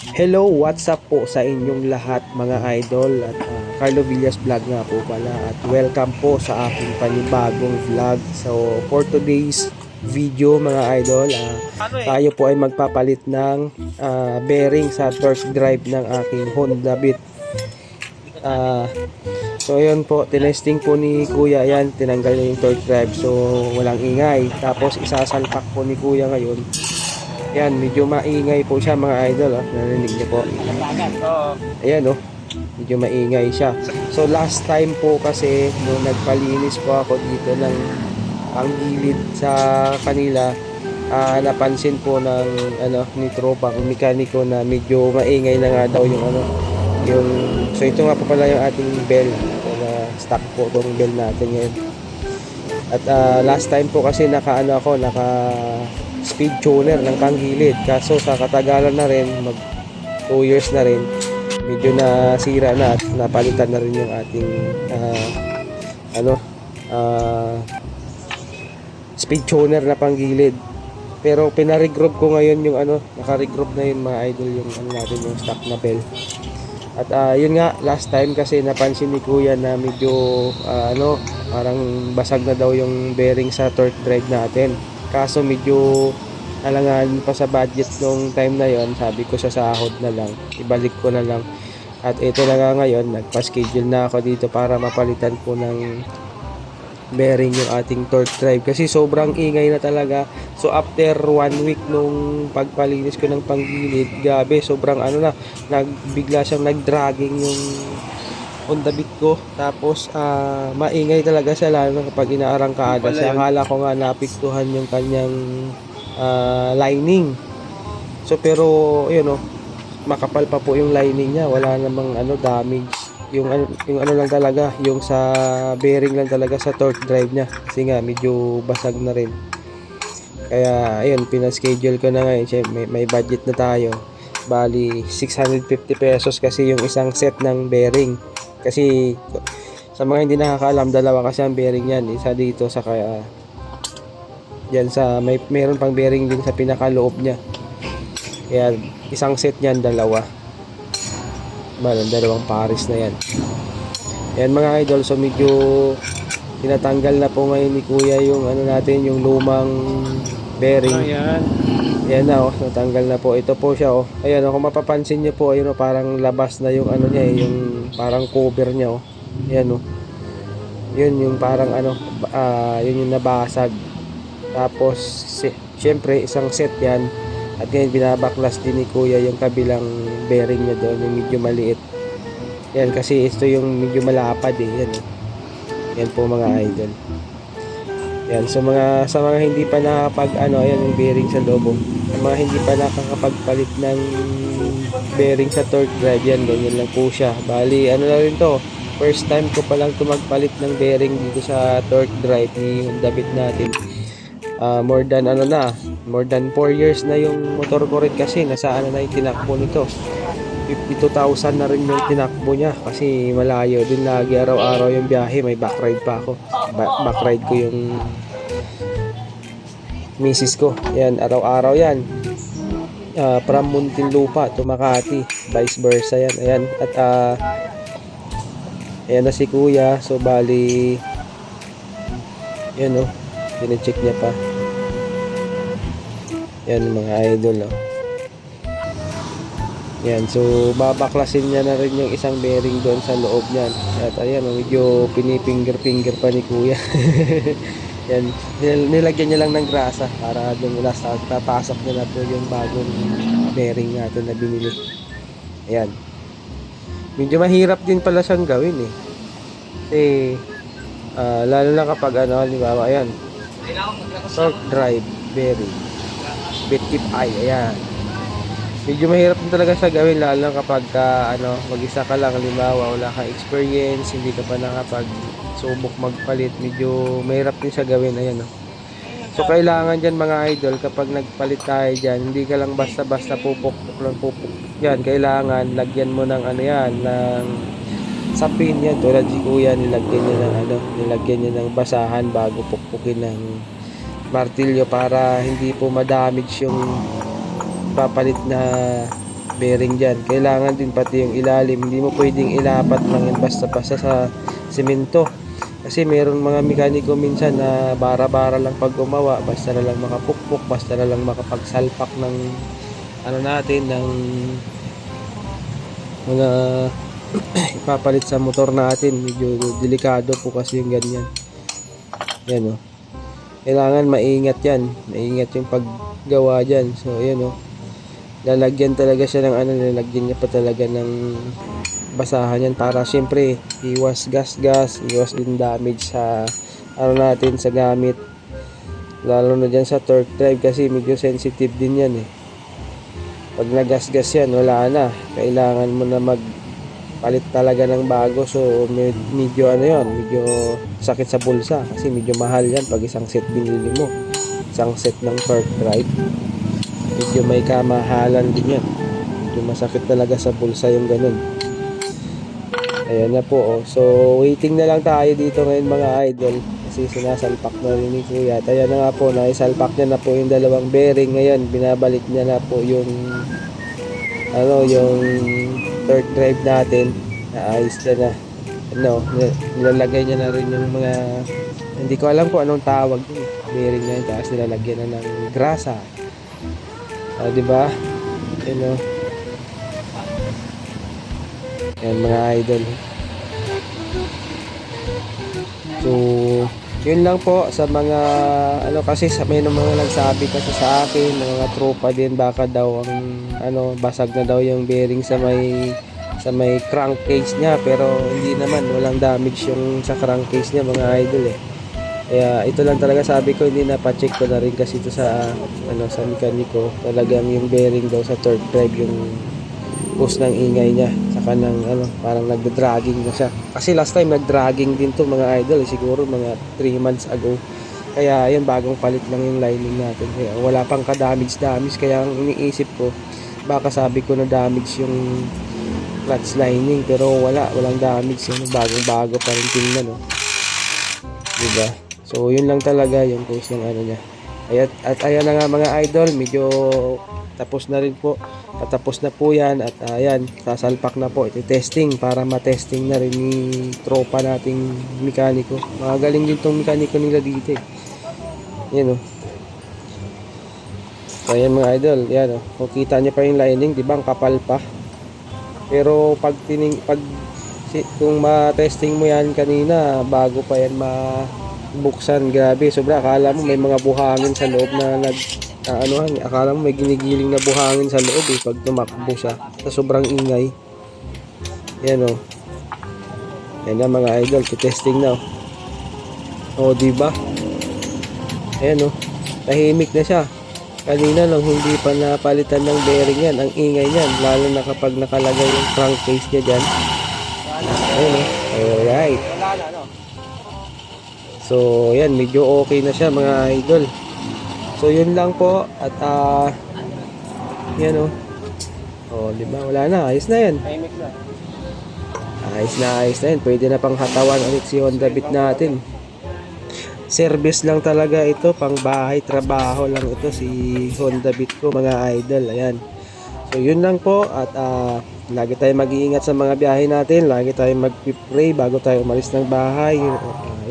Hello, what's up po sa inyong lahat mga idol at ah, Carlo Villas Vlog nga po pala at welcome po sa aking panibagong vlog. So for today's video mga idol, ah, tayo po ay magpapalit ng ah, bearing sa torque drive ng aking Honda Beat. Ah, so yun po, tinesting po ni Kuya yan, tinanggal niya yung torque drive so walang ingay. Tapos isasalpak po ni Kuya ngayon yan, medyo maingay po siya mga idol. Oh. Narinig niyo po. Ayan oh. Medyo maingay siya. So last time po kasi nung nagpalinis po ako dito ng ang gilid sa kanila, ah, napansin po ng ano ni tropang mekaniko na medyo maingay na nga daw yung ano yung so ito nga po pala yung ating bell na stock po tong bell natin ngayon at ah, last time po kasi naka ano ako naka speed tuner ng panggilid kaso sa katagalan na rin mag 2 years na rin medyo nasira na at napalitan na rin yung ating ah, ano ah, speed tuner na panggilid. Pero pinaregroup ko ngayon yung ano naka-regroup na yun mga idol yung ano natin yung stock na bell. At ah, yun nga last time kasi napansin ni kuya na medyo ah, ano parang basag na daw yung bearing sa torque drive natin kaso medyo alangan pa sa budget nung time na yon sabi ko sa sahod na lang. Ibalik ko na lang. At ito na nga ngayon nagpa-schedule na ako dito para mapalitan po ng bearing yung ating torque drive. Kasi sobrang ingay na talaga. So after one week nung pagpalinis ko ng panggilid gabi sobrang ano na nagbigla siyang nagdragging yung Honda Beat ko. Tapos ah, maingay talaga siya lalo na kapag inaarangkada siya. Akala ko nga napiktuhan yung kanyang ah, lining. So pero yun oh makapal pa po yung lining niya. Wala namang ano damage. Yung yung ano lang talaga yung sa bearing lang talaga sa torque drive niya. Kasi nga medyo basag na rin. Kaya ayun pinaschedule ko na ngayon. Siyempre, may, may budget na tayo. Bali 650 pesos kasi yung isang set ng bearing kasi sa mga hindi nakakaalam dalawa kasi ang bearing yan isa dito sa kaya yan sa may meron pang bearing din sa pinakaloob niya kaya isang set niyan dalawa Balang dalawang pares na yan. Yan mga idol, so medyo tinatanggal na po ngayon ni Kuya yung ano natin, yung lumang bearing. Ayan. Yan na oh, natanggal na po. Ito po siya oh. Ayan oh, kung mapapansin niyo po, ayun oh, parang labas na yung ano niya, eh, yung parang cover niya oh. Yan oh. Yun yung parang ano, ah, yun yung nabasag. Tapos, si, syempre, isang set yan. At ngayon binabaklas din ni Kuya yung kabilang bearing niya doon, yung medyo maliit. Yan kasi ito yung medyo malapad eh, yan. oh. Yan po mga idol. Yan, so mga sa mga hindi pa nakapag ano, ayan yung bearing sa loob. mga hindi pa nakakapagpalit ng bearing sa torque drive yan, ganyan lang po siya. Bali, ano na rin to, first time ko pa lang to magpalit ng bearing dito sa torque drive ni Honda Beat natin. Ah, more than ano na, more than 4 years na yung motor ko rin kasi nasa ano na yung tinakbo nito. 52,000 na rin yung tinakbo niya kasi malayo din lagi araw-araw yung biyahe may backride pa ako. Ba- backride ko yung misis ko. Yan araw-araw yan. Ah, from Muntinlupa to Makati vice versa yan. Ayan at ah ayan na si kuya. So bali yan oh chinecheck niya pa. Yan mga idol oh yan, so babaklasin niya na rin yung isang bearing doon sa loob niyan. At ayan, oh, medyo pinipinger-finger pa ni kuya. yan, nil- nilagyan niya lang ng grasa para doon last out, papasok niya na po yung bagong bearing natin na binili. Ayan. Medyo mahirap din pala siyang gawin eh. Kasi, ah, lalo na kapag ano, halimbawa, ayan, torque drive bearing. Bit keep eye, ayan medyo mahirap din talaga siya gawin lalo na kapag ka, ano, mag-isa ka lang. Halimbawa wala kang experience hindi ka pa nakapag subok magpalit. Medyo mahirap din siya gawin ayan no. so kailangan dyan mga idol kapag nagpalit tayo dyan hindi ka lang basta basta pupok lang pupok yan kailangan lagyan mo ng ano yan ng sapin yan. Tulad si kuya nilagyan niya ng ano nilagyan niya ng basahan bago pukpukin ng martilyo para hindi po ma-damage yung papalit na bearing dyan. Kailangan din pati yung ilalim. Hindi mo pwedeng ilapat lang yan basta-basta sa simento. Kasi meron mga mekaniko minsan na bara-bara lang pag gumawa, basta na lang makapukpok, basta na lang makapagsalpak ng ano natin, ng mga ipapalit sa motor natin. Medyo delikado po kasi yung ganyan. Yan o. Kailangan maingat yan. Maingat yung paggawa dyan. So, yan o. Lalagyan talaga siya ng ano, lalagyan niya pa talaga ng basahan yan para syempre iwas gas-gas, iwas din damage sa ano natin sa gamit. Lalo na dyan sa torque drive kasi medyo sensitive din yan eh. Pag nagasgas yan, wala na. Kailangan mo na mag palit talaga ng bago so med- medyo ano yon medyo sakit sa bulsa kasi medyo mahal yan pag isang set binili mo isang set ng torque drive medyo may kamahalan din yan medyo masakit talaga sa bulsa yung ganun. Ayan na po oh. so waiting na lang tayo dito ngayon mga idol. Kasi sinasalpak na rin ni kuya. At ayan na nga po naisalpak niya na po yung dalawang bearing. Ngayon binabalik niya na po yung ano yung third drive natin. Naayos niya na. Ano nil- nilalagay niya na rin yung mga hindi ko alam kung anong tawag yun. Bearing na yun tapos nilalagyan na ng grasa ah, di ba? You know yan mga idol. So yun lang po sa mga ano kasi sa may mga nagsabi kasi sa akin mga tropa din baka daw ang ano basag na daw yung bearing sa may sa may crankcase niya pero hindi naman walang damage yung sa crankcase niya mga idol eh kaya ito lang talaga sabi ko hindi na pa-check ko na rin kasi ito sa ano sa mekaniko. Talagang yung bearing daw sa third drive yung post ng ingay niya. Saka ng ano parang nagda-dragging na siya. Kasi last time nag-dragging din to mga idol. Siguro mga 3 months ago. Kaya yun bagong palit lang yung lining natin. Kaya wala pang ka-damage damage kaya ang iniisip ko baka sabi ko na damage yung clutch lining. Pero wala walang damage. Yun bagong bago pa rin tingnan no? Diba so yun lang talaga yung post ng ano niya. Ayat, at ayan na nga mga idol medyo tapos na rin po. Patapos na po yan at ayan sasalpak na po. Ito testing para matesting na rin ni tropa nating mekaniko. Magaling din tong mekaniko nila dito eh. Yan o so ayan mga idol yan o kung kita nyo pa yung lining di ba? Ang kapal pa. Pero pag tining pag kung ma-testing mo yan kanina bago pa yan mabuksan grabe sobra. Akala mo may mga buhangin sa loob na nag na anuhan akala mo may ginigiling na buhangin sa loob eh pag tumakbo siya sa sobrang ingay. Yan o yan na mga idol. Testing na oh, di ba ayan o tahimik na siya. Kanina nung hindi pa napalitan ng bearing yan. Ang ingay niyan lalo na kapag nakalagay yung crankcase niya dyan. Ayun o alright so yan medyo okay na siya mga idol. So yun lang po. At ah yan o oh di ba? Wala na ayos na yan. Ayos na ayos na yan. Pwede na pang hatawan ulit si Honda Beat natin. Service lang talaga ito pang bahay trabaho lang ito si Honda Beat ko mga idol. Ayan. So yun lang po. At ah, lagi tayo mag-iingat sa mga biyahe natin. Lagi tayo mag-pray bago tayo umalis ng bahay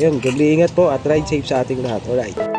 yun, yun, ingat po at ride safe sa ating lahat. Alright